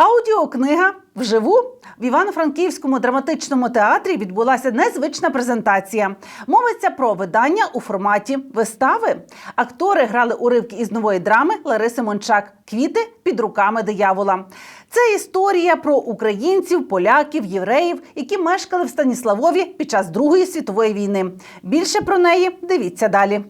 Аудіокнига вживу в Івано-Франківському драматичному театрі відбулася незвична презентація. Мовиться про видання у форматі вистави. Актори грали уривки із нової драми Лариси Мончак Квіти під руками диявола. Це історія про українців, поляків, євреїв, які мешкали в Станіславові під час Другої світової війни. Більше про неї дивіться далі.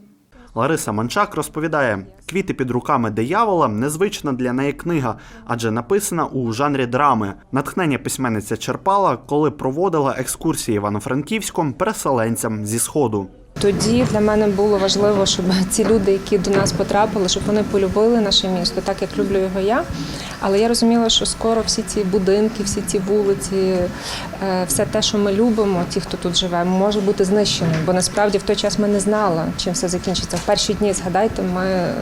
Лариса Манчак розповідає, квіти під руками диявола незвична для неї книга, адже написана у жанрі драми. Натхнення письменниця черпала, коли проводила екскурсії Івано-Франківськом переселенцям зі сходу. Тоді для мене було важливо, щоб ці люди, які до нас потрапили, щоб вони полюбили наше місто, так як люблю його я. Але я розуміла, що скоро всі ці будинки, всі ці вулиці, е, все те, що ми любимо, ті, хто тут живе, може бути знищеним. Бо насправді в той час ми не знали, чим все закінчиться. В перші дні, згадайте, ми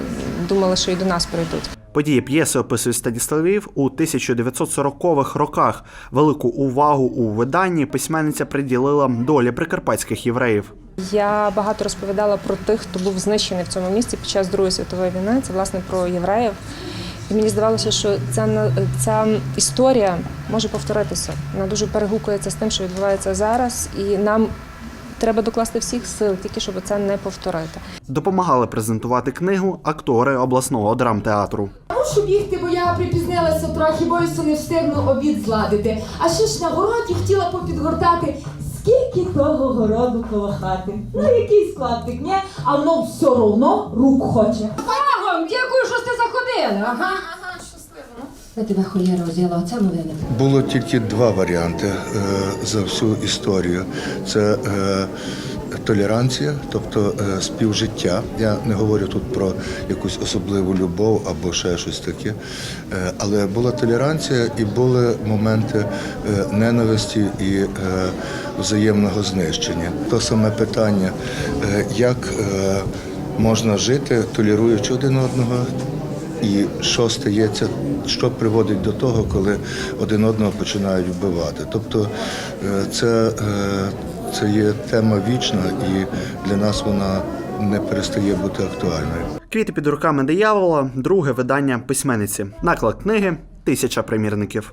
думали, що і до нас прийдуть. Події п'єси описує Станіславів у 1940-х роках. Велику увагу у виданні письменниця приділила долі прикарпатських євреїв. Я багато розповідала про тих, хто був знищений в цьому місті під час Другої світової війни. Це власне про євреїв. І мені здавалося, що ця, ця історія може повторитися. Вона дуже перегукується з тим, що відбувається зараз, і нам треба докласти всіх сил, тільки щоб це не повторити. Допомагали презентувати книгу актори обласного драмтеатру. Мушу бігти, бо я припізнилася трохи, боюся не встигну обід зладити. А ще ж на городі хотіла попідгортати. Скільки того городу коло хати? Ну який складник, ні? А воно все одно рук хоче. Богом, дякую, що сте заходили. Ага. Я тебе холєра взяла, оце новини. Було тільки два варіанти е, за всю історію: це е, толеранція, тобто е, співжиття. Я не говорю тут про якусь особливу любов або ще щось таке. Е, але була толеранція і були моменти е, ненависті і взаємного знищення. То саме питання, як можна жити, толеруючи один одного. І що стається, що приводить до того, коли один одного починають вбивати. Тобто це, це є тема вічна, і для нас вона не перестає бути актуальною. Квіти під руками диявола друге видання письменниці. Наклад книги тисяча примірників.